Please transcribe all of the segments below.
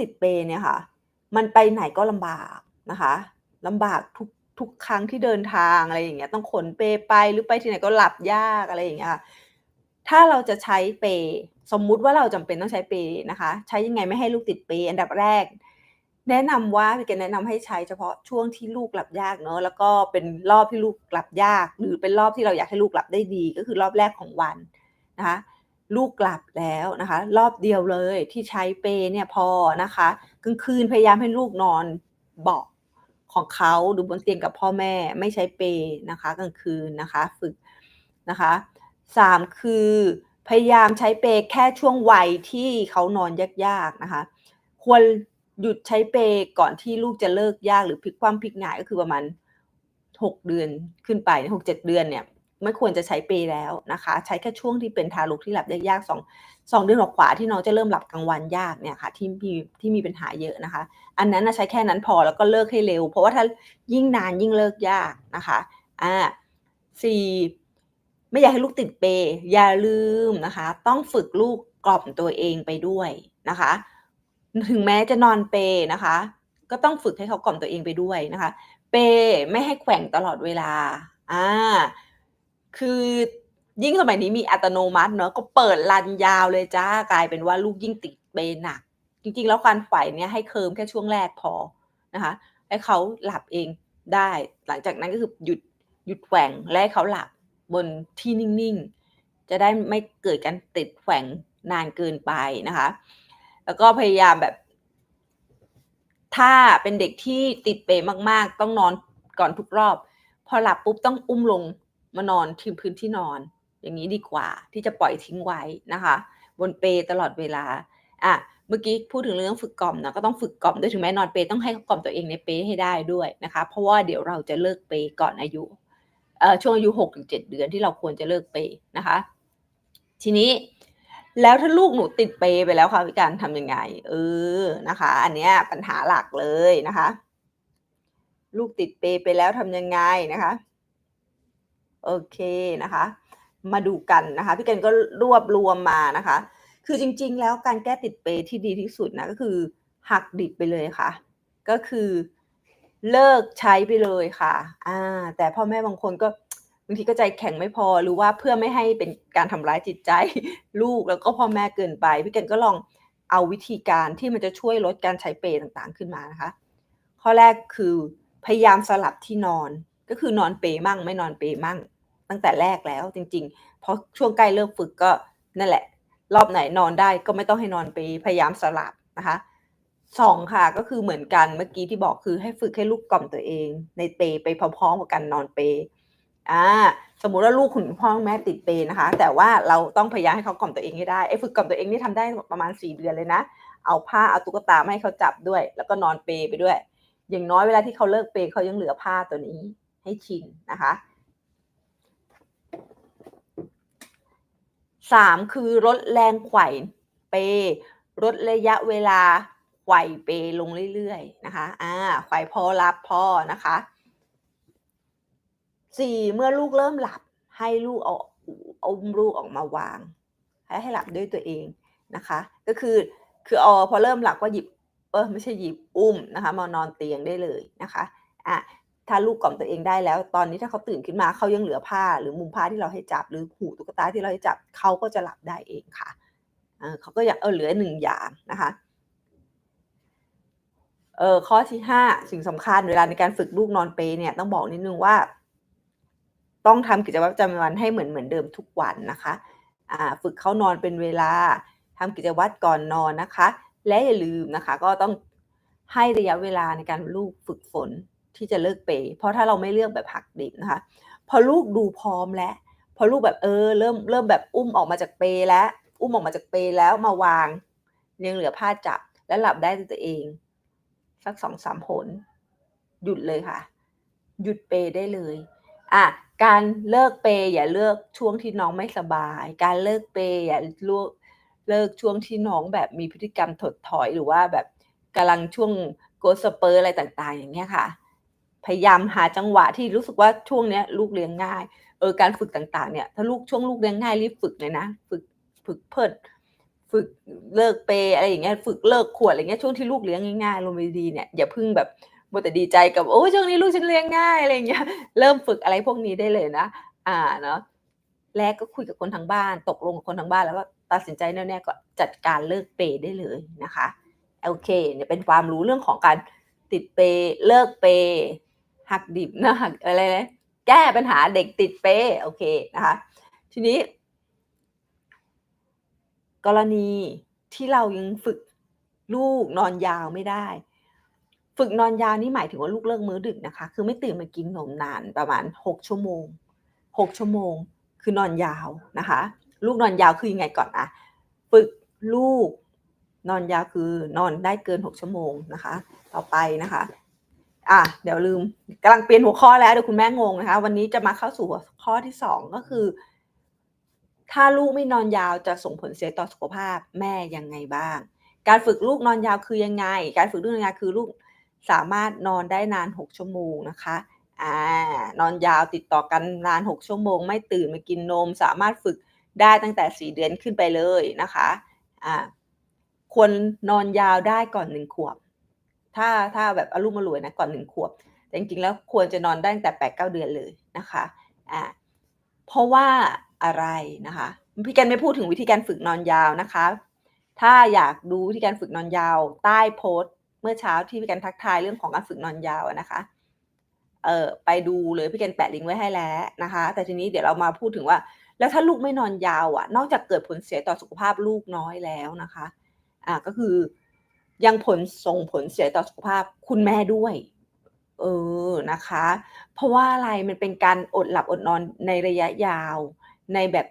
ติดเปเนี่ยค่ะ มันไปไหนก็ลำบากนะคะลำบากทุกทุกครั้งที่เดินทางอะไรอย่างเงี้ยต้องขนเปไปหรือไปที่ไหนก็หลับยากอะไรอย่างเงี้ยถ้าเราจะใช้เปสมมุติว่าเราจำเป็นต้องใช้เปนะคะ ใช้ยังไงไม่ให้ลูกติดเปอันดับแรก แนะนำว่าพี่แกแนะนำให้ใช้เฉพาะช่วงที่ลูกหลับยากเนาะแล้วก็เป็นรอบที่ลูกหลับยาก หรือเป็นรอบที่เราอยากให้ลูกหลับได้ดี ก็คือรอบแรกของวันนะคะ ลูกหลับแล้วนะคะ รอบเดียวเลยที่ใช้เปเนี่ยพอนะคะกลางคืนพยายามให้ลูกนอนเบาะของเขาหรือบนเตียงกับพ่อแม่ไม่ใช้เปนะคะกลางคืนนะคะฝึกนะคะสามคือพยายามใช้เปแค่ช่วงวัยที่เขานอนยากๆนะคะ ควรหยุดใช้เปก่อนที่ลูกจะเลิกยากหรือพลิกความพลิกหงายก็คือประมาณหกเดือนขึ้นไปหกเจ็ดเดือนเนี่ย ไม่ควรจะใช้เปแล้วนะคะ ใช้แค่ช่วงที่เป็นทารกที่หลับได้ยากสองสองเดือนกว่าที่น้องจะเริ่มหลับกลางวันยากเนี่ยค่ะที่มีที่มีปัญหาเยอะนะคะ อันนั้นใช้แค่นั้นพอแล้วก็เลิกให้เร็ว เพราะว่าถ้ายิ่งนานยิ่งเลิกยากนะคะอ่าสี่ไม่อยากให้ลูกติดเปยอย่าลืมนะคะ ต้องฝึกลูกกล่อมตัวเองไปด้วยนะคะ ถึงแม้จะนอนเปนะคะ ก็ต้องฝึกให้เขากล่อมตัวเองไปด้วยนะคะ เปไม่ให้แข่งตลอดเวลาอ่า คือยิ่งสมัยนี้มีอัตโนมัติเนอะก็เปิดรันยาวเลยจ้ากลายเป็นว่าลูกยิ่งติดเปหนัก จริงๆ แล้วการไขว่เนี่ยให้เคิมแค่ช่วงแรกพอนะคะให้เขาหลับเองได้ หลังจากนั้นก็คือหยุดหยุดแขว่งและให้เขาหลับบนที่นิ่งๆ จะได้ไม่เกิดการติดแขว่งนานเกินไปนะคะ แล้วก็พยายามแบบ ถ้าเป็นเด็กที่ติดเปมากๆ ต้องนอนก่อนทุกรอบ พอหลับปุ๊บต้องอุ้มลง มานอนที่พื้นที่นอน อย่างนี้ดีกว่าที่จะปล่อยทิ้งไว้นะคะ บนเปตลอดเวลาอะเมื่อกี้พูดถึงเรื่องฝึกกล่อมนะก็ต้องฝึกกล่อมด้วยถึงแม้นอนเปต้องให้กล่อมตัวเองในเปให้ได้ด้วยนะคะ เพราะว่าเดี๋ยวเราจะเลิกเปก่อนอายุเอ่อช่วงอายุหกถึงเจ็ดเดือนที่เราควรจะเลิกเปนะคะ ทีนี้แล้วถ้าลูกหนูติดเปไปแล้วค่ะวิการทำยังไง เออนะคะ อันเนี้ยปัญหาหลักเลยนะคะ ลูกติดเปไปแล้วทำยังไงนะคะ โอเคนะคะ มาดูกันนะคะ พี่เกณก็รวบรวมมานะคะ คือจริงๆ แล้วการแก้ติดเปที่ดีที่สุดนะก็คือหักดิบไปเลยค่ะ ก็คือเลิกใช้ไปเลยค่ะ อ่า แต่พ่อแม่บางคนก็บางทีก็ใจแข็งไม่พอหรือว่าเพื่อไม่ให้เป็นการทำร้ายจิตใจลูกแล้วก็พ่อแม่เกินไป พี่เกณก็ลองเอาวิธีการที่มันจะช่วยลดการใช้เปต่างๆขึ้นมานะคะ ข้อแรกคือพยายามสลับที่นอน ก็คือนอนเปมั่งไม่นอนเปมั่ง ตั้งแต่แรกแล้วจริงๆ เพราะช่วงใกล้เลิกฝึกก็นั่นแหละ รอบไหนนอนได้ก็ไม่ต้องให้นอนเปพยายามสลับนะคะสองค่ะก็คือเหมือนกันเมื่อกี้ที่บอกคือให้ฝึกให้ลูกกล่อมตัวเอง ในเปไปพร้อมๆกับการนอนเปอ่าสมมุติว่าลูกคุณพ่อแม่ติดเปนะคะ แต่ว่าเราต้องพยายามให้เขากล่อมตัวเองให้ได้ไอ้ฝึกกล่อมตัวเองนี่ทำได้ประมาณสี่เดือนเลยนะ เอาผ้าเอาตุ๊กตามาให้เขาจับด้วย แล้วก็นอนเปไปด้วย อย่างน้อยเวลาที่เขาเลิกเปเขายังเหลือผ้าตัวนี้ ให้ชินนะคะสามคือลดแรงไขว่เปลดระยะเวลาไขว่เปลงเรื่อยๆนะคะอ่าไขว่พอรับพอนะคะสี่เมื่อลูกเริ่มหลับให้ลูกเอาเอาลูกออกมาวาง ให้ให้หลับด้วยตัวเองนะคะ ก็คือคือเอาพอเริ่มหลับก็หยิบเออไม่ใช่หยิบอุ้มนะคะมานอนเตียงได้เลยนะคะอะ ถ้าลูกกล่อมตัวเองได้แล้ว ตอนนี้ถ้าเขาตื่นขึ้นมาเขายังเหลือผ้า หรือมุมผ้าที่เราให้จับหรือหูตุ๊กตาที่เราให้จับเขาก็จะหลับได้เองค่ะเขาก็อยากเออเหลือหนึ่งอย่างนะคะเออข้อที่ห้าสิ่งสำคัญเวลาในการฝึกลูกนอนเปเนี่ยต้องบอกนิดนึงว่า ต้องทำกิจวัตรประจำวันให้เหมือนเหมือนเดิมทุกวันนะคะอ่าฝึกเขานอนเป็นเวลาทำกิจวัตรก่อนนอนนะคะ และอย่าลืมนะคะ ก็ต้องให้ระยะเวลาในการลูกฝึกฝน ที่จะเลิกเปเพราะถ้าเราไม่เลือกแบบหักดิบนะคะ พอลูกดูพร้อมแล้ว พอลูกแบบเออ เริ่มเริ่มแบบอุ้มออกมาจากเปแล้ว อุ้มออกมาจากเปแล้วมาวางยังเหลือผ้าจับและหลับได้ด้วยตัวเอง สักสองสามผล หยุดเลยค่ะ หยุดเปได้เลยอะการเลิกเปอย่าเลิกช่วงที่น้องไม่สบาย การเลิกเปอย่าเลิกเลิกช่วงที่น้องแบบมีพฤติกรรมถดถอยหรือว่าแบบกำลังช่วงโกสเปอร์อะไรต่างๆ อย่างเงี้ยค่ะ พยายามหาจังหวะที่รู้สึกว่าช่วงเนี้ยลูกเลี้ยงง่ายเออการฝึกต่างๆเนี่ยถ้าลูกช่วงลูกเลี้ยงง่ายรีบฝึกเลยนะ ฝึกฝึกเพิดฝึกเลิกเปยอะไรอย่างเงี้ยฝึกเลิกขวดอะไรเงี้ยช่วงที่ลูกเลี้ยงง่ายๆอารมณ์ดีเนี่ยอย่าเพิ่งแบบมัวแต่ดีใจกับโอ๊ยช่วงนี้ลูกฉันเลี้ยงง่ายอะไรอย่างเงี้ยเริ่มฝึกอะไรพวกนี้ได้เลยนะ อ่าเนาะแรกก็คุยกับคนทางบ้าน ตกลงกับคนทางบ้านแล้วก็ตัดสินใจแน่วแน่ก็จัดการเลิกเปย์ได้เลยนะคะโอเคเนี่ยเป็นความรู้เรื่องของการติดเปย์เลิกเปย์ หักดิบนะหักอะไรนะแก้ปัญหาเด็กติดเปย์โอเคนะคะ ทีนี้ กรณีที่เรายังฝึกลูกนอนยาวไม่ได้ ฝึกนอนยาวนี่หมายถึงว่าลูกเลิกมื้อดึกนะคะ คือไม่ตื่นมากินนมนานประมาณ6ชั่วโมง6ชั่วโมง คือนอนยาวนะคะ ลูกนอนยาวคือยังไงก่อนอะฝึกลูกนอนยาวคือนอนได้เกิน6ชั่วโมงนะคะ ต่อไปนะคะ อ่าเดี๋ยวลืมกำลังเปลี่ยนหัวข้อแล้วเดี๋ยวคุณแม่งงนะคะ วันนี้จะมาเข้าสู่หัวข้อที่2ก็คือ ถ้าลูกไม่นอนยาวจะส่งผลเสียต่อสุขภาพแม่ยังไงบ้าง การฝึกลูกนอนยาวคือยังไง การฝึกลูกนอนยาวคือลูกสามารถนอนได้นาน 6 ชั่วโมงนะคะอ่านอนยาวติดต่อกันนาน 6 ชั่วโมง ไม่ตื่นมากินนม สามารถฝึกได้ตั้งแต่ 4 เดือนขึ้นไปเลยนะคะอ่าควรนอนยาวได้ก่อน1ขวบ ถ้าถ้าแบบอรุ่มอร่วยนะก่อน1ขวบ แต่จริงๆแล้วควรจะนอนได้ตั้งแต่8-9เดือนเลยนะคะอ่าเพราะว่าอะไรนะคะพี่แกนไม่พูดถึงวิธีการฝึกนอนยาวนะคะ ถ้าอยากดูวิธีการฝึกนอนยาว ใต้โพสต์ เมื่อเช้าที่พี่แกนทักทายเรื่องของการฝึกนอนยาวนะคะเออไปดูเลยพี่แกนแปะลิงก์ไว้ให้แล้วนะคะ แต่ทีนี้เดี๋ยวเรามาพูดถึงว่า แล้วถ้าลูกไม่นอนยาวอะ นอกจากเกิดผลเสียต่อสุขภาพลูกน้อยแล้วนะคะ อ่าก็คือ ยังผลส่งผลเสียต่อสุขภาพคุณแม่ด้วย เออนะคะ เพราะว่าอะไรมันเป็นการอดหลับอดนอนในระยะยาว ในแบบ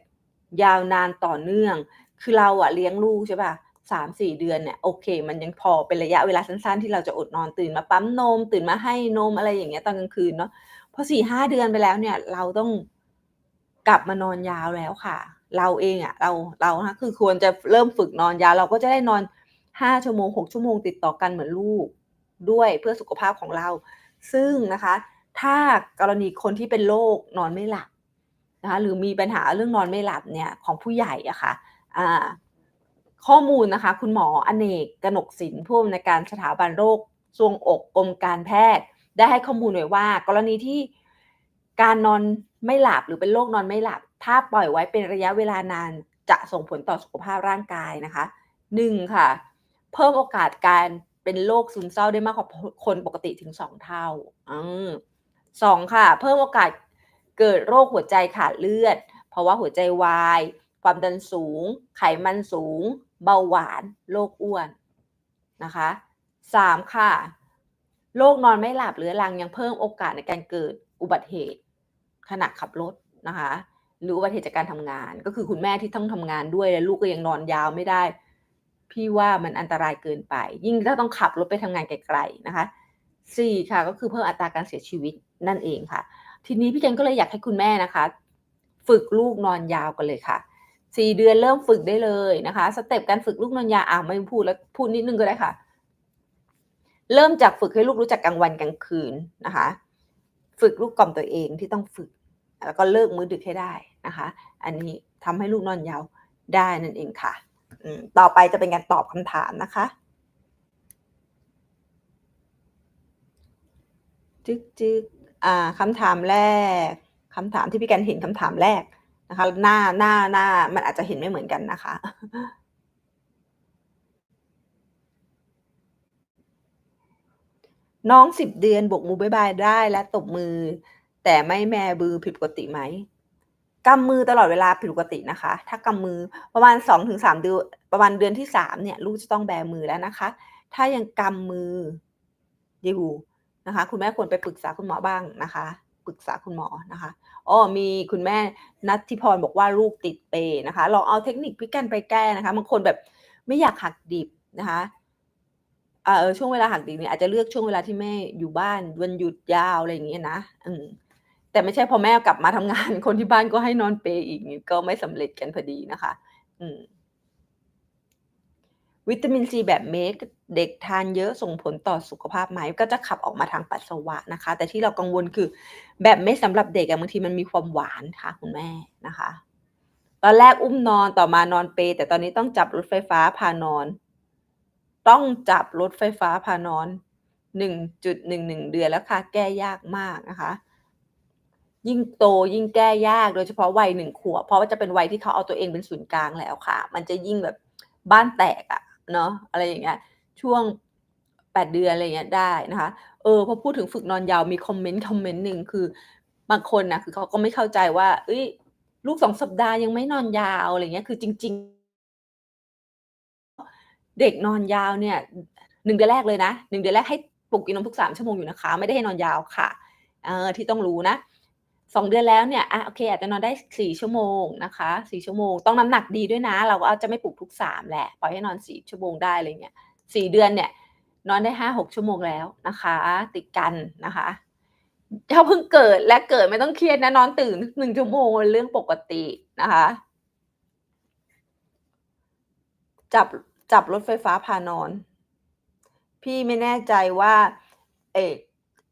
ยาวนานต่อเนื่อง คือเราอะเลี้ยงลูกใช่ปล่า3-4เดือนเนี่ยโอเค มันยังพอเป็นระยะเวลาสั้นๆ ที่เราจะอดนอนตื่นมาปั๊มนม ตื่นมาให้นมอะไรอย่างเงี้ยตอนกลางคืนเนาะพอ4-5เดือนไปแล้วเนี่ย เราต้องกลับมานอนยาวแล้วค่ะ เราเองอะเราเรานะคือควรจะเริ่มฝึกนอนยาว เราก็จะได้นอน 5 ชั่วโมง 6 ชั่วโมงติดต่อกันเหมือนลูกด้วยเพื่อสุขภาพของเรา ซึ่งนะคะถ้ากรณีคนที่เป็นโรคนอนไม่หลับนะคะหรือมีปัญหาเรื่องนอนไม่หลับเนี่ยของผู้ใหญ่อะค่ะอ่าข้อมูลนะคะ คุณหมออเนกกนกสินผู้อำนวยการสถาบันโรคทรวงอกกรมการแพทย์ ได้ให้ข้อมูลไว้ว่า กรณีที่การนอนไม่หลับหรือเป็นโรคนอนไม่หลับ ถ้าปล่อยไว้เป็นระยะเวลานานจะส่งผลต่อสุขภาพร่างกายนะคะ1ค่ะ เพิ่มโอกาสการเป็นโรคซึมเศร้าได้มากกว่าคนปกติถึง2เท่าอืม2ค่ะ เพิ่มโอกาสเกิดโรคหัวใจขาดเลือดภาวะหัวใจวาย ความดันสูง ไขมันสูง เบาหวาน โรคอ้วนนะคะ3ค่ะโรคนอนไม่หลับเรื้อรังยังเพิ่มโอกาสในการเกิดอุบัติเหตุขณะขับรถนะคะ หรืออุบัติเหตุจากการทำงาน ก็คือคุณแม่ที่ต้องทำงานด้วยแล้วลูกก็ยังนอนยาวไม่ได้ พี่ว่ามันอันตรายเกินไป ยิ่งถ้าต้องขับรถไปทำงานไกลๆนะคะ4ค่ะก็คือเพิ่มอัตราการเสียชีวิตนั่นเองค่ะ ทีนี้พี่แกนก็เลยอยากให้คุณแม่นะคะ ฝึกลูกนอนยาวกันเลยค่ะ4เดือนเริ่มฝึกได้เลยนะคะ สเต็ปการฝึกลูกนอนยาวอ้าไม่พูดแล้วพูดนิดนึงก็ได้ค่ะ เริ่มจากฝึกให้ลูกรู้จักกลางวันกลางคืนนะคะ ฝึกลูกกล่อมตัวเองที่ต้องฝึก แล้วก็เลิกมื้อดึกให้ได้นะคะ อันนี้ทำให้ลูกนอนยาวได้นั่นเองค่ะ ต่อไปจะเป็นการตอบคำถามนะคะจึ๊กๆอ่าคำถามแรกคำถามที่พี่แกนเห็นคำถามแรกนะคะ หน้าหน้าหน้ามันอาจจะเห็นไม่เหมือนกันนะคะน้อง10เดือนบกมือบายบายได้และตบมือ แต่ไม่แม่บือผิดปกติไหม? กำมือตลอดเวลาผิดปกตินะคะ ถ้ากำมือประมาณ 2-3เดือนประมาณเดือนที่ 3 เนี่ย ลูกจะต้องแบมือแล้วนะคะ ถ้ายังกำมืออยู่นะคะ คุณแม่ควรไปปรึกษาคุณหมอบ้างนะคะปรึกษาคุณหมอนะคะอ้อมีคุณแม่นัทธิพรบอกว่าลูกติดเปย์นะคะ ลองเอาเทคนิคพี่แกนไปแก้นะคะบางคนแบบไม่อยากหักดิบนะคะอ่าเออช่วงเวลาหักดิบเนี่ยอาจจะเลือกช่วงเวลาที่แม่อยู่บ้านวันหยุดยาวอะไรอย่างเงี้ยนะอืม แต่ไม่ใช่พอแม่กลับมาทำงาน คนที่บ้านก็ให้นอนเปย์อีกก็ไม่สำเร็จกันพอดีนะคะ อืมวิตามินซีแบบเม็ดเด็กทานเยอะส่งผลต่อสุขภาพไหม?ก็จะขับออกมาทางปัสสาวะนะคะ แต่ที่เรากังวลคือแบบเม็ดสำหรับเด็กอะบางทีมันมีความหวานค่ะคุณแม่นะคะ ตอนแรกอุ้มนอนต่อมานอนเปลแต่ตอนนี้ต้องจับรถไฟฟ้าพานอน ต้องจับรถไฟฟ้าพานอน1.11เดือนแล้วค่ะ แก้ยากมากนะคะ ยิ่งโตยิ่งแก้ยากโดยเฉพาะวัย1ขวบเพราะว่าจะเป็นวัยที่เขาเอาตัวเองเป็นศูนย์กลางแล้วค่ะ มันจะยิ่งแบบบ้านแตกอะเนาะอะไรอย่างเงี้ยช่วง8เดือนอะไรเงี้ยได้นะคะเออพอพูดถึงฝึกนอนยาวมีคอมเมนต์คอมเมนต์หนึ่งคือบางคนน่ะคือเขาก็ไม่เข้าใจว่าเฮ้ย ลูก2สัปดาห์ยังไม่นอนยาวอะไรเงี้ยคือจริง ๆ เด็กนอนยาวเนี่ย1เดือนแรกเลยนะ1เดือนแรกให้ปลุกกินนมทุก3ชั่วโมงอยู่นะคะ ไม่ได้ให้นอนยาวค่ะเออที่ต้องรู้นะ 2เดือนแล้วเนี่ยอะโอเคอาจจะนอนได้4ชั่วโมงนะคะ4ชั่วโมง ต้องน้ำหนักดีด้วยนะ เราก็จะไม่ปลุกทุก3แหละปล่อยให้นอน4ชั่วโมงได้อะไรเงี้ย4เดือนเนี่ยนอนได้5-6ชั่วโมงแล้วนะคะ ติดกันนะคะถ้าเพิ่งเกิดและเกิดไม่ต้องเครียดนะนอนตื่น1ชั่วโมงเป็นเรื่องปกตินะคะ จับจับรถไฟฟ้าพานอน พี่ไม่แน่ใจว่า เอ่อ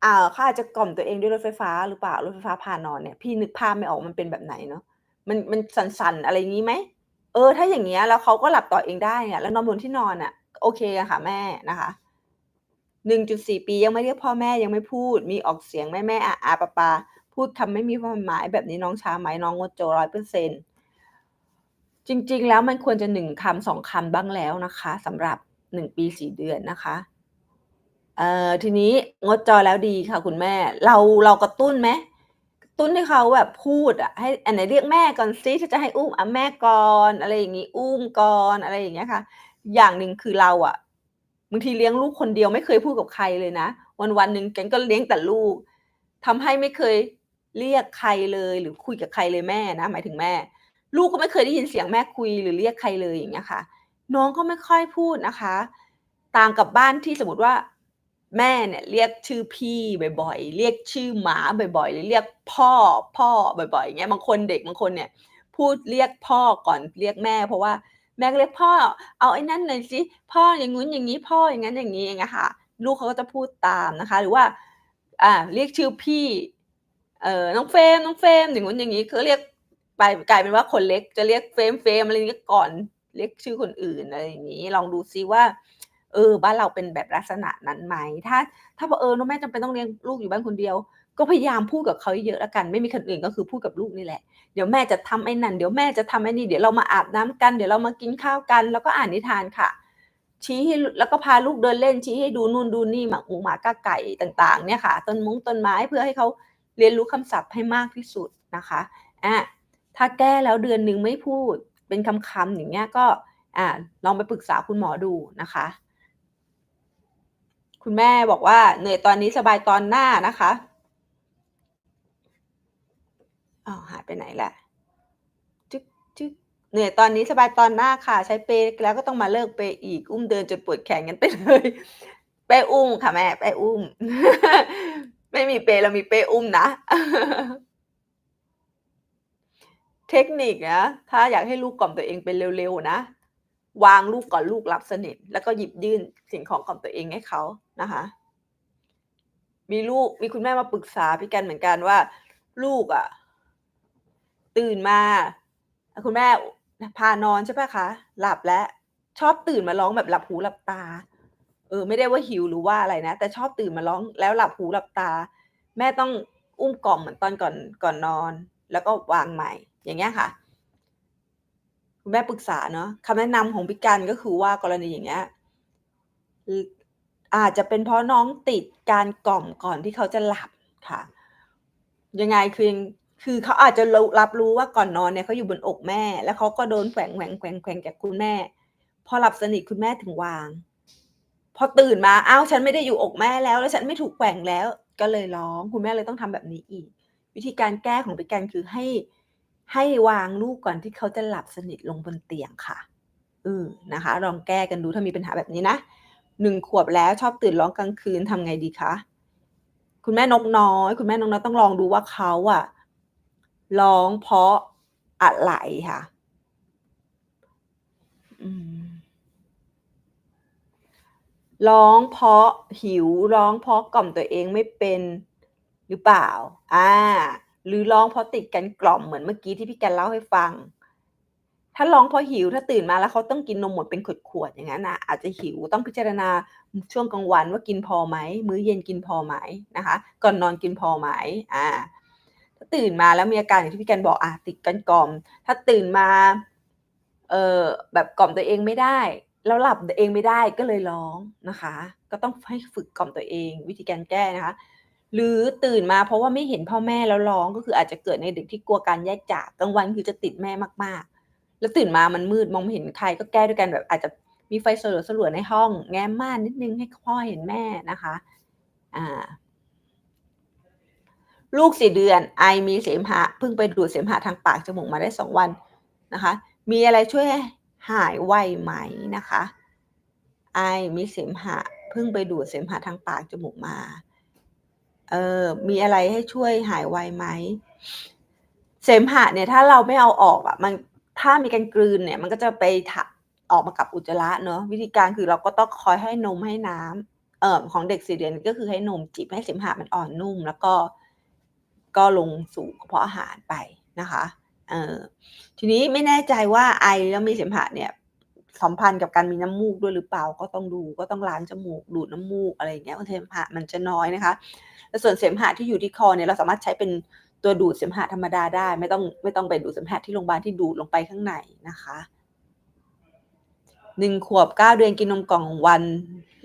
อ่าเขาอาจจะกล่อมตัวเองด้วยรถไฟฟ้าหรือเปล่า?รถไฟฟ้าพานอนเนี่ย พี่นึกภาพไม่ออกมันเป็นแบบไหนเนาะ มันมันสั่นๆอะไรงี้ไหม?เออ ถ้าอย่างเงี้ยแล้วเขาก็หลับต่อเองได้อะแล้วนอนบนที่นอนอะโอเคอะค่ะแม่นะคะ1.4ปียังไม่เรียกพ่อแม่ยังไม่พูด มีออกเสียงแม่ๆอาๆป๊าพูดคำไม่มีความหมายแบบนี้น้องช้าไหม?น้องงดโจ100%จริง ๆ แล้วมันควรจะ1คำ2คำบ้างแล้วนะคะสำหรับ1ปี4เดือนนะคะ เอ่อทีนี้งดจอแล้วดีค่ะคุณแม่ เราเรากระตุ้นไหม?กระตุ้นให้เขาแบบพูดอะให้"อะไหนเรียกแม่ก่อนซิถ้าจะให้อุ้มอะแม่ก่อน"อะไรอย่างงี้"อุ้มก่อน"อะไรอย่างเงี้ยค่ะ อย่างหนึ่งคือเราอะบางทีเลี้ยงลูกคนเดียวไม่เคยพูดกับใครเลยนะ วันๆหนึ่งฉันก็เลี้ยงแต่ลูกทำให้ไม่เคยเรียกใครเลยหรือคุยกับใครเลยแม่นะหมายถึงแม่ ลูกก็ไม่เคยได้ยินเสียงแม่คุยหรือเรียกใครเลยอย่างเงี้ยค่ะ น้องก็ไม่ค่อยพูดนะคะ ต่างกับบ้านที่สมมติว่า แม่เนี่ยเรียกชื่อพี่บ่อยๆ เรียกชื่อหมาบ่อยๆ หรือเรียกพ่อพ่อบ่อยๆอย่างเงี้ยบางคนเด็กบางคนเนี่ยพูดเรียกพ่อก่อนเรียกแม่ เพราะว่าแม่ก็เรียก"พ่อ เอาไอ้นั่นหน่อยสิพ่ออย่างงู้นอย่างงี้พ่ออย่างงั้นอย่างงี้"อย่างเงี้ค่ะลูกเขาก็จะพูดตามนะคะ หรือว่าอ่าเรียกชื่อพี่เอ่อ"น้องเฟมน้องเฟม"อย่างงู้นอย่างงี้ก็เรียกไปกลายเป็นว่าคนเล็กจะเรียกเฟมเฟมอะไรอย่างงี้ก่อนเรียกชื่อคนอื่นอะไรอย่างงี้ ลองดูซิว่า เออบ้านเราเป็นแบบลักษณะนั้นไหม?ถ้า ถ้าเผอิญว่าแม่จำเป็นต้องเลี้ยงลูกอยู่บ้านคนเดียว ก็พยายามพูดกับเขาเยอะแล้วกันไม่มีคนอื่นก็คือพูดกับลูกนี่แหละ"เดี๋ยวแม่จะทำไอ้นั่นเดี๋ยวแม่จะทำไอ้นี่เดี๋ยวเรามาอาบน้ำกันเดี๋ยวเรามากินข้าวกัน"แล้วก็อ่านนิทานค่ะ ชี้ให้แล้วก็พาลูกเดินเล่นชี้ให้ดูนู่นดูนี่หมาหมูหมากาไก่ต่างๆ เนี่ยค่ะ ต้นม้งต้นไม้เพื่อให้เขาเรียนรู้คำศัพท์ให้มากที่สุดนะคะอาถ้าแก้แล้วเดือนหนึ่งไม่พูดเป็นคำๆอย่างเงี้ยก็อ่าลองไปปรึกษาคุณหมอดูนะคะ คุณแม่บอกว่า"เหนื่อยตอนนี้สบายตอนหน้า"นะคะอ้าวหายไปไหนแล้วจึ๊กเหนื่อยตอนนี้สบายตอนหน้าค่ะ ใช้เปแล้วก็ต้องมาเลิกเปอีกอุ้มเดินจนปวดแขนกันไปเลยเปอุ้มค่ะแม่เปอุ้ม ไม่มีเปลเรามีเปอุ้มนะเทคนิคนะ ถ้าอยากให้ลูกกล่อมตัวเองเป็นเร็วๆนะ วางลูกก่อนลูกหลับสนิท แล้วก็หยิบยื่นสิ่งของกล่อมตัวเองให้เขานะคะ มีลูกมีคุณแม่มาปรึกษาพี่กันเหมือนกันว่า ลูกอะตื่นมา คุณแม่พานอนใช่ปล่าคะ หลับแล้ว ชอบตื่นมาร้องแบบหลับหูหลับตา เออ ไม่ได้ว่าหิวหรือว่าอะไรนะ แต่ชอบตื่นมาร้องแล้วหลับหูหลับตา แม่ต้องอุ้มกล่อมเหมือนตอนก่อนก่อนนอน แล้วก็วางใหม่ อย่างเงี้ยค่ะ คุณแม่ปรึกษาเนาะคำแนะนำของพี่กันก็คือว่ากรณีอย่างเงี้ย อาจจะเป็นเพราะน้องติดการกล่อมก่อนที่เขาจะหลับค่ะ ยังไงคือคือเขาอาจจะรับรู้ว่าก่อนนอนเนี่ยเขาอยู่บนอกแม่ แล้วเขาก็โดนแกว่งๆๆๆจากคุณแม่ พอหลับสนิทคุณแม่ถึงวาง พอตื่นมาอ้าวฉันไม่ได้อยู่อกแม่แล้ว แล้วฉันไม่ถูกแกว่งแล้ว ก็เลยร้องคุณแม่เลยต้องทำแบบนี้อีก วิธีการแก้ของพี่กันคือให้ ให้วางลูกก่อนที่เขาจะหลับสนิทลงบนเตียงค่ะเออนะคะ ลองแก้กันดูถ้ามีปัญหาแบบนี้นะ1ขวบแล้วชอบตื่นร้องกลางคืนทำไงดีคะ?คุณแม่นกน้อย คุณแม่นกน้อยต้องลองดูว่าเขาอะร้องเพราะอะไรค่ะร้องเพราะหิวร้องเพราะกล่อมตัวเองไม่เป็นหรือเปล่า?อ่า หรือร้องเพราะติดการกล่อมเหมือนเมื่อกี้ที่พี่แกนเล่าให้ฟัง ถ้าร้องเพราะหิวถ้าตื่นมาแล้วเขาต้องกินนมหมดเป็นขวดๆอย่างงั้นน่ะอาจจะหิวต้องพิจารณาช่วงกลางวันว่ากินพอไหมมื้อเย็นกินพอไหมนะคะ ก่อนนอนกินพอไหมอาถ้าตื่นมาแล้วมีอาการอย่างที่พี่แกนบอกอ่าติดการกล่อม ถ้าตื่นมาเอ่อแบบกล่อมตัวเองไม่ได้แล้วหลับดเองไม่ได้ก็เลยร้องนะคะ ก็ต้องให้ฝึกกล่อมตัวเอง วิธีการแก้นะคะ หรือตื่นมาเพราะว่าไม่เห็นพ่อแม่แล้วร้องก็คืออาจจะเกิดในเด็กที่กลัวการแยกจากกลางวันคือจะติดแม่มากๆ แล้วตื่นมามันมืดมองไม่เห็นใครก็แก้ด้วยการแบบอาจจะมีไฟสลัวๆในห้อง แง้มม่านนิดนึงให้พ่อเห็นแม่นะคะอาลูก4เดือนไอมีเสมหะเพิ่งไปดูดเสมหะทางปากจมูกมาได้2วันนะคะ มีอะไรช่วยหายไวไหมนะคะ ไอมีเสมหะเพิ่งไปดูดเสมหะทางปากจมูกมา เออมีอะไรให้ช่วยหายไวไหม เสมหะเนี่ยถ้าเราไม่เอาออกอะมันถ้ามีการกลืนเนี่ย มันก็จะไปทะออกมากับอุจจาระเนาะวิธีการคือเราก็ต้องคอยให้นมให้น้ำเอ่อของเด็ก4เดือนก็คือให้นมจิบให้เสมหะมันอ่อนนุ่ม แล้วก็ก็ลงสู่กระเพาะอาหารไปนะคะเออทีนี้ไม่แน่ใจว่าไอแล้วมีเสมหะเนี่ย สัมพันธ์กับการมีน้ำมูกด้วยหรือเปล่าก็ต้องดูก็ต้องล้างจมูกดูดน้ำมูกอะไรอย่างเงี้ยเสมหะมันจะน้อยนะคะแล้วส่วนเสมหะที่อยู่ที่คอเนี่ยเราสามารถใช้เป็นตัวดูดเสมหะธรรมดาได้ ไม่ต้องไม่ต้องไปดูดเสมหะที่โรงพยาบาลที่ดูดลงไปข้างในนะคะ1ขวบ9เดือนกินนมกล่องวัน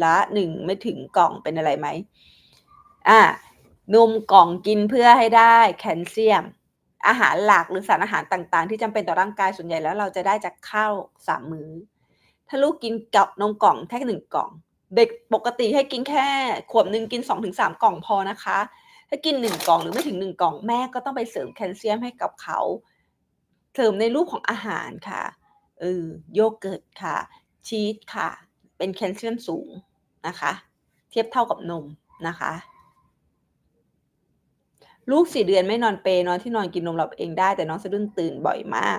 ละ1ไม่ถึงกล่องเป็นอะไรไหม?อ่านมกล่องกินเพื่อให้ได้แคลเซียม อาหารหลักหรือสารอาหารต่าง ๆ ที่จำเป็นต่อร่างกายส่วนใหญ่แล้วเราจะได้จากข้าว3มื้อ ถ้าลูกกินกับนมกล่องแค่1กล่อง เด็กปกติให้กินแค่ขวบหนึ่งกิน 2-3 กล่องพอนะคะ ถ้ากิน1กล่องหรือไม่ถึง1กล่องแม่ก็ต้องไปเสริมแคลเซียมให้กับเขา เสริมในรูปของอาหารค่ะเออโยเกิร์ตค่ะ ชีสค่ะ เป็นแคลเซียมสูงนะคะ เทียบเท่ากับนมนะคะลูก4เดือนไม่นอนเปนอนที่นอนกินนมหลับเองได้แต่น้องสะดุ้งตื่นบ่อยมาก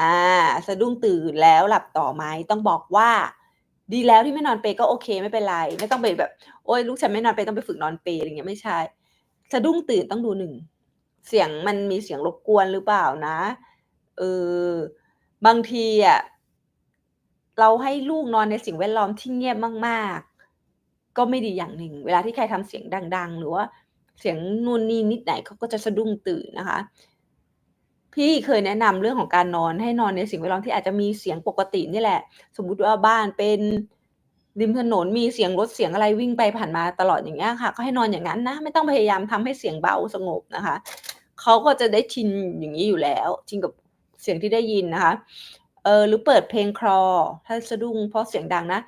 อาสะดุ้งตื่นแล้วหลับต่อไหม?ต้องบอกว่า ดีแล้วที่ไม่นอนเปก็โอเคไม่เป็นไร ไม่ต้องไปแบบ โอ๊ยลูกฉันไม่นอนเปต้องไปฝึกนอนเปอะไรเงี้ยไม่ใช่ สะดุ้งตื่นต้องดู1เสียงมันมีเสียงรบกวนหรือเปล่านะ เออบางทีอะเราให้ลูกนอนในสิ่งแวดล้อมที่เงียบมาก ๆ ก็ไม่ดีอย่างหนึ่ง เวลาที่ใครทำเสียงดัง ๆ หรือว่าเสียงนู่นนี่นิดไหนเขาก็จะสะดุ้งตื่นนะคะ พี่เคยแนะนำเรื่องของการนอนให้นอนในสิ่งแวดล้อมที่อาจจะมีเสียงปกตินี่แหละ สมมุติว่าบ้านเป็นริมถนนมีเสียงรถเสียงอะไรวิ่งไปผ่านมาตลอดอย่างเงี้ยค่ะ ก็ให้นอนอย่างงั้นนะ ไม่ต้องพยายามทำให้เสียงเบาสงบนะคะเขาก็จะได้ชินอย่างงี้อยู่แล้วชินกับเสียงที่ได้ยินนะคะเออหรือเปิดเพลงคลอ ถ้าสะดุ้งเพราะเสียงดังนะ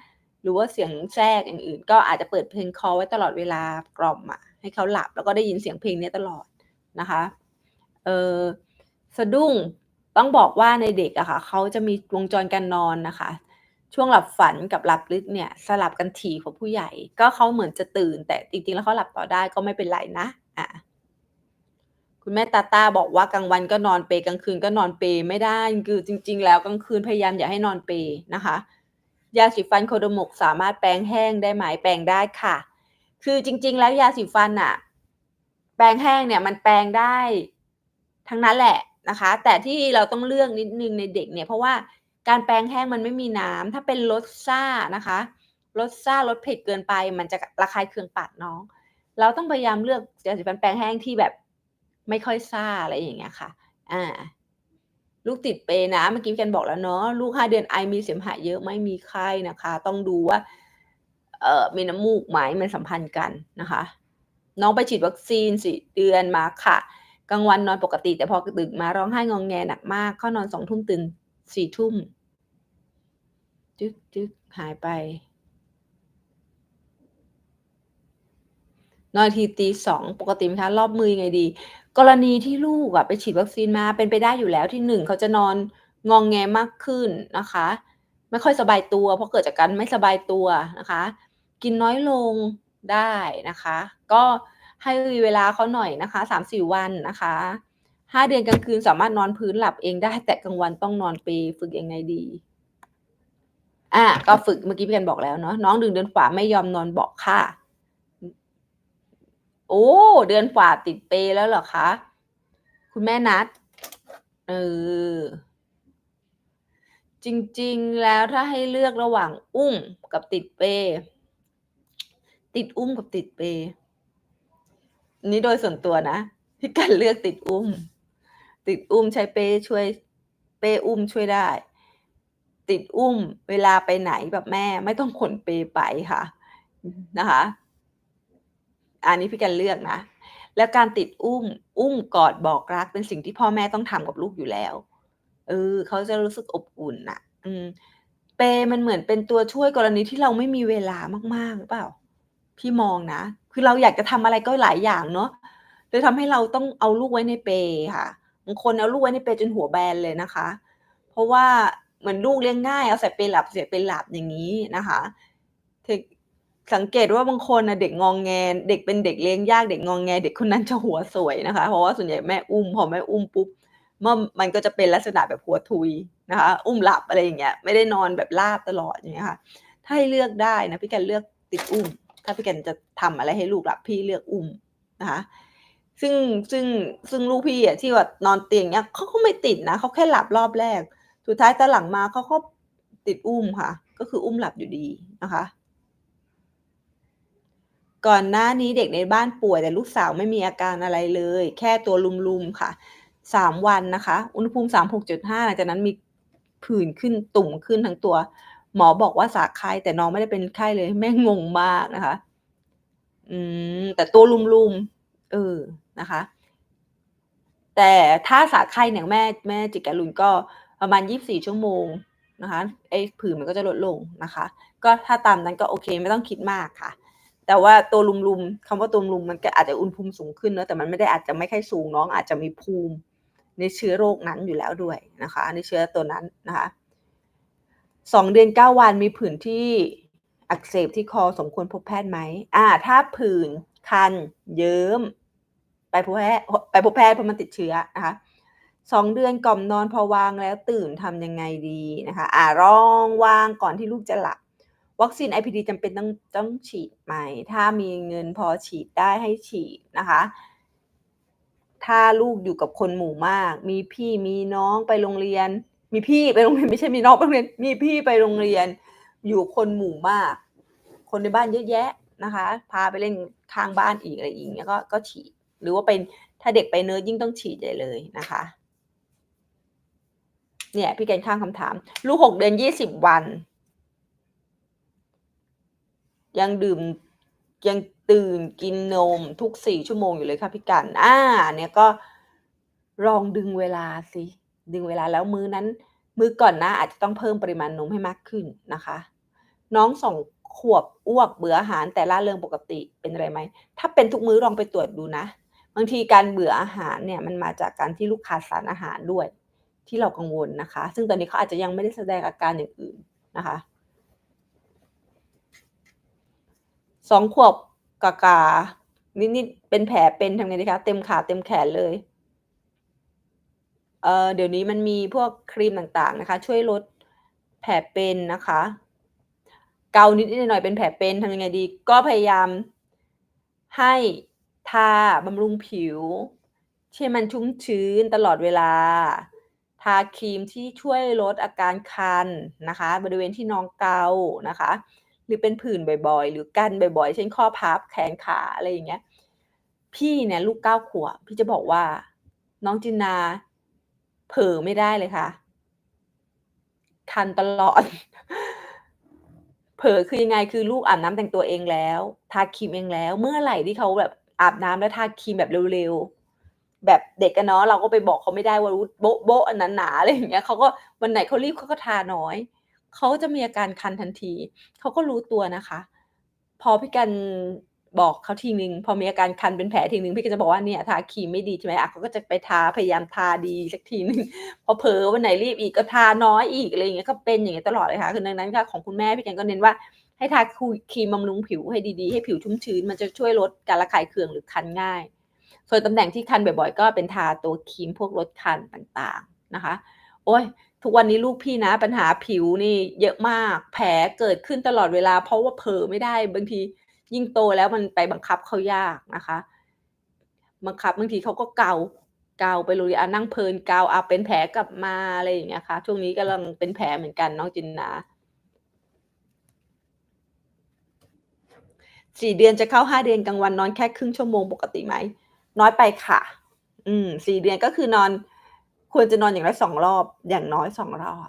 หรือว่าเสียงแทรกอย่างอื่น ก็อาจจะเปิดเพลงคลอไว้ตลอดเวลากล่อมอะให้เขาหลับแล้วก็ได้ยินเสียงเพลงนี้ตลอดนะคะเออ สะดุ้งต้องบอกว่าในเด็กอะค่ะเขาจะมีวงจรการนอนนะคะ ช่วงหลับฝันกับหลับลึกเนี่ยสลับกันถี่กว่าผู้ใหญ่ ก็เขาเหมือนจะตื่น แต่จริงๆแล้วเขาหลับต่อได้ก็ไม่เป็นไรนะอาคุณแม่ตาต้าบอกว่ากลางวันก็นอนเปกลางคืนก็นอนเปไม่ได้คือจริง ๆ แล้วกลางคืนพยายามอย่าให้นอนเปนะคะยาสีฟันโคโดมกสามารถแปรงแห้งได้ไหม?แปรงได้ค่ะ คือจริง ๆ แล้วยาสีฟันน่ะแปรงแห้งเนี่ยมันแปรงได้ ทั้งนั้นแหละ นะคะ แต่ที่เราต้องเลือกนิดนึงในเด็กเนี่ยเพราะว่าการแปรงแห้งมันไม่มีน้ำถ้าเป็นรสซ่านะคะรสซ่ารสเผ็ดเกินไป มันจะระคายเคืองปากน้อง เราต้องพยายามเลือกยาสีฟันแปรงแห้งที่แบบไม่ค่อยซ่าอะไรอย่างเงี้ยค่ะอาลูกติดเปลนะเมื่อกี้พี่แกนบอกแล้วเนาะลูก5เดือนไอมีเสมหะเยอะไม่มีไข้นะคะ ต้องดูว่า เออมีน้ำมูกไหม?มันสัมพันธ์กันนะคะ น้องไปฉีดวัคซีน4เดือนมาค่ะ กลางวันนอนปกติ แต่พอดึกมาร้องไห้งอแงหนักมากเข้านอน2ทุ่มตื่น4ทุ่มจึ๊กๆหายไป นอนอีกทีตี2ปกติไหมคะ?รอบมือยังไงดี?กรณีที่ลูกอะไปฉีดวัคซีนมาเป็นไปได้อยู่แล้วที่1เขาจะนอนงอแงมากขึ้นนะคะ ไม่ค่อยสบายตัว เพราะเกิดจากการไม่สบายตัวนะคะ กินน้อยลงได้นะคะ ก็ ให้เวลาเขาหน่อยนะคะ3-4วันนะคะ5เดือนกลางคืนสามารถนอนพื้นหลับเองได้ แต่กลางวันต้องนอนเปลฝึกยังไงดี?อาก็ฝึกเมื่อกี้พี่แกนบอกแล้วเนาะน้อง1เดือนฝาไม่ยอมนอนเบาะค่ะ โอ้เดือนฝาติดเปลแล้วเหรอคะ?คุณแม่นัทเออจริง ๆ แล้วถ้าให้เลือกระหว่างอุ้มกับติดเป ติดอุ้มกับติดเป นนี้โดยส่วนตัวนะพี่กันเลือกติดอุ้ม ติดอุ้มใช้เป้ช่วย เป้อุ้มช่วยได้ ติดอุ้มเวลาไปไหนแบบแม่ ไม่ต้องขนเปไปค่ะอือนะคะ อันนี้พี่กันเลือกนะแล้วการติดอุ้ม อุ้มกอดบอกรักเป็นสิ่งที่พ่อแม่ต้องทำกับลูกอยู่แล้ว เออเขาจะรู้สึกอบอุ่นน่ะ อืม เปมันเหมือนเป็นตัวช่วยกรณีที่เราไม่มีเวลามากๆหรือเปล่า? พี่มองนะ คือเราอยากจะทำอะไรก็หลายอย่างเนาะเลยทำให้เราต้องเอาลูกไว้ในเปค่ะบางคนเอาลูกไว้ในเปจนหัวแบนเลยนะคะ เพราะว่าเหมือนลูกเลี้ยงง่ายเอาใส่เปหลับใส่เปหลับอย่างงี้นะคะเทคสังเกตว่าบางคนนะเด็กงองแงเด็กเป็นเด็กเลี้ยงยากเด็กงองแง เด็กคนนั้นจะหัวสวยนะคะ เพราะว่าส่วนใหญ่แม่อุ้มพอแม่อุ้มปุ๊บม่อมันก็จะเป็นลักษณะแบบหัวทุยนะคะ อุ้มหลับอะไรอย่างเงี้ยไม่ได้นอนแบบราบตลอดอย่างเงี้ยค่ะ ถ้าให้เลือกได้นะพี่แกเลือกติดอุ้ม ถ้าพี่กันจะทำอะไรให้ลูกอะพี่เลือกอุ้มนะคะซึ่งซึ่งซึ่งลูกพี่อะที่แบบนอนเตียงเงี้ยเขาก็ไม่ติดนะเขาแค่หลับรอบแรก สุดท้ายตอนหลังมาเขาก็ติดอุ้มค่ะ ก็คืออุ้มหลับอยู่ดีนะคะ ก่อนหน้านี้เด็กในบ้านป่วยแต่ลูกสาวไม่มีอาการอะไรเลย แค่ตัวรุมๆค่ะ3วันนะคะ อุณหภูมิ36.5หลังจากนั้นมีผื่นขึ้นตุ่มขึ้นทั้งตัว หมอบอกว่าสาไข้แต่น้องไม่ได้เป็นไข้เลย แม่งงมากนะคะ อืม แต่ตัวรุมๆเออนะคะ แต่ถ้าสาไข้เนี่ยแม่แม่จิตรการุณก็ประมาณ 24 ชั่วโมงนะคะไอ้ผื่นมันก็จะลดลงนะคะ ก็ถ้าตามนั้นก็โอเคไม่ต้องคิดมากค่ะ แต่ว่าตัวรุมๆคำว่าตัวรุมมันก็อาจจะอุณหภูมิสูงขึ้นเนาะแต่มันไม่ได้อาจจะไม่ไข้สูงน้องอาจจะมีภูมิในเชื้อโรคนั้นอยู่แล้วด้วยนะคะในเชื้อตัวนั้นนะคะ 2เดือน9วันมีผื่นที่อักเสบที่คอสมควรพบแพทย์ไหม?อาถ้าผื่นคัน เยิ้ม ไปพบแพทย์ไปพบแพทย์เพราะมันติดเชื้อนะคะ2เดือนกล่อมนอนพอวางแล้วตื่นทำยังไงดีนะคะ?อาลองวางก่อนที่ลูกจะหลับ วัคซีน IPD จำเป็นต้องต้องฉีดไหม?ถ้ามีเงินพอฉีดได้ให้ฉีดนะคะ ถ้าลูกอยู่กับคนหมู่มาก มีพี่มีน้องไปโรงเรียน มีพี่ไปโรงเรียนไม่ใช่มีน้องไปโรงเรียนมีพี่ไปโรงเรียน อยู่คนหมู่มาก คนในบ้านเยอะแยะนะคะ พาไปเล่นข้างบ้านอีกอะไรอีกอย่างเงี้ยก็ก็ฉีดหรือว่าเป็นถ้าเด็กไปเนิร์สยิ่งต้องฉีดใหญ่เลยนะคะ เนี่ยพี่กันข้างคำถาม ลูก6เดือน20วัน ยังดื่มยังตื่นกินนมทุก4ชั่วโมงอยู่เลยค่ะพี่กัน อ่า เนี้ยก็ลองดึงเวลาสิ ดึงเวลาแล้วมื้อนั้น มื้อก่อนหน้าอาจจะต้องเพิ่มปริมาณนมให้มากขึ้นนะคะ น้อง2ขวบอ้วกเบื่ออาหารแต่ร่าเริงปกติเป็นอะไรไหม?ถ้าเป็นทุกมื้อลองไปตรวจดูนะ บางทีการเบื่ออาหารเนี่ยมันมาจากการที่ลูกขาดสารอาหารด้วย ที่เรากังวลนะคะ ซึ่งตอนนี้เขาอาจจะยังไม่ได้แสดงอาการอย่างอื่นนะคะ2ขวบกว่านิดๆเป็นแผลเป็นทำไงดีคะ?เต็มขาเต็มแขนเลย เอ่อเดี๋ยวนี้มันมีพวกครีมต่างๆนะคะ ช่วยลดแผลเป็นนะคะ เกานิดๆหน่อยๆเป็นแผลเป็นทำยังไงดี?ก็พยายามให้ทาบำรุงผิวที่มันชุ่มชื้นตลอดเวลา ทาครีมที่ช่วยลดอาการคันนะคะ บริเวณที่น้องเกานะคะ หรือเป็นผื่นบ่อยๆ หรือกันบ่อยๆ เช่นข้อพับแขนขาอะไรอย่างเงี้ย พี่เนี่ยลูก9ขวบพี่จะบอกว่า น้องจินนา เผลอไม่ได้เลยค่ะคันตลอด เผลอคือยังไง?คือลูกอาบน้ำแต่งตัวเองแล้วทาครีมเองแล้ว เมื่อไหร่ที่เขาแบบอาบน้ำแล้วทาครีมแบบเร็วๆแบบเด็กอะเนาะเราก็ไปบอกเขาไม่ได้ว่าอุ๊ยโบ๊ะๆหนาอะไรอย่างเงี้ยเขาก็วันไหนเขารีบเขาก็ทาน้อยเขาจะมีอาการคันทันทีเขาก็รู้ตัวนะคะ พอพี่กัน บอกเขาทีหนึ่งพอมีอาการคันเป็นแผลทีหนึ่งพี่ก็จะบอกว่าเนี่ยทาครีมไม่ดีใช่ไหมอาเขาก็จะไปทาพยายามทาดีสักทีหนึ่งพอเผลอวันไหนรีบอีกก็ทาน้อยอีกอะไรอย่างเงี้ยก็เป็นอย่างเงี้ยตลอดเลยค่ะคือดังนั้นค่ะของคุณแม่พี่กันก็เน้นว่าให้ทาครีมบำรุงผิวให้ดีๆ ให้ผิวชุ่มชื้น มันจะช่วยลดการระคายเคืองหรือคันง่าย ส่วนตำแหน่งที่คันบ่อยๆ ก็เป็นทาตัวครีมพวกลดคันต่างๆนะคะ โอ๊ยทุกวันนี้ลูกพี่นะปัญหาผิวนี่เยอะมาก แผลเกิดขึ้นตลอดเวลา เพราะว่าเผลอไม่ได้บางที ยิ่งโตแล้วมันไปบังคับเขายากนะคะ บังคับบางทีเขาก็เกาเกาไปโรงเรียนอานั่งเพลินเกาอาเป็นแผลกลับมาอะไรอย่างเงี้ยค่ะ ช่วงนี้กำลังเป็นแผลเหมือนกันน้องจินนา4เดือนจะเข้า5เดือนกลางวันนอนแค่ครึ่งชั่วโมงปกติไหม?น้อยไปค่ะ อืม4เดือนก็คือนอน ควรจะนอนอย่างน้อย2รอบ อย่างน้อย2รอบ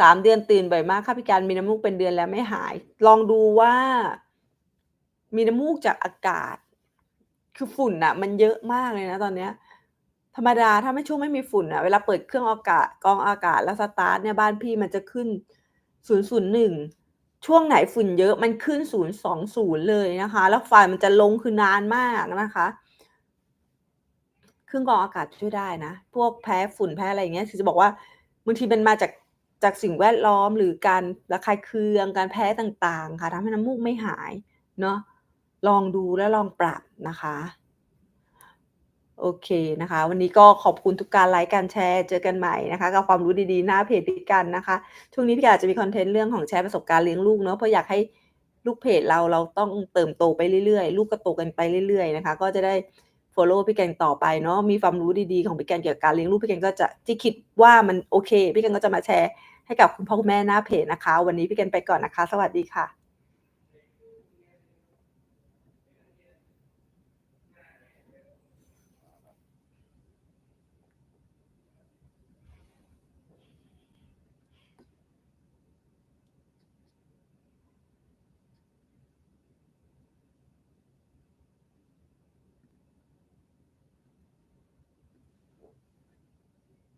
3เดือนตื่นบ่อยมากค่ะพี่การมีน้ำมูกเป็นเดือนแล้วไม่หาย ลองดูว่า มีน้ำมูกจากอากาศ คือฝุ่นน่ะมันเยอะมากเลยนะตอนเนี้ย ธรรมดาถ้าไม่ช่วงไม่มีฝุ่นน่ะเวลาเปิดเครื่องอากาศกองอากาศแล้วสตาร์ตเนี่ยบ้านพี่มันจะขึ้น001ช่วงไหนฝุ่นเยอะมันขึ้น020เลยนะคะ แล้วไฟมันจะลงคือนานมากนะคะเครื่องกรองอากาศช่วยได้นะ พวกแพ้ฝุ่นแพ้อะไรอย่างเงี้ยคือจะบอกว่าบางทีมันมาจาก จากสิ่งแวดล้อมหรือการระคายเคืองการแพ้ต่างๆ ค่ะทำให้น้ำมูกไม่หายเนาะลองดูและลองปรับนะคะโอเคนะคะ วันนี้ก็ขอบคุณทุกการไลก์การแชร์เจอกันใหม่นะคะกับความรู้ดีๆ หน้าเพจพี่กันนะคะ ช่วงนี้พี่อาจจะมีคอนเทนต์เรื่องของแชร์ประสบการณ์เลี้ยงลูกเนาะเพราะอยากให้ลูกเพจเราเราต้องเติบโตไปเรื่อยๆ ลูกก็โตกันไปเรื่อยๆนะคะ ก็จะได้ follow พี่กันต่อไปเนาะมีความรู้ดีๆของพี่กันเกี่ยวกับการเลี้ยงลูกพี่กันก็จะที่คิดว่ามันโอเค พี่กันก็จะมาแชร์ให้กับคุณพ่อคุณแม่หน้าเพจนะคะ วันนี้พี่กันไปก่อนนะคะ สวัสดีค่ะ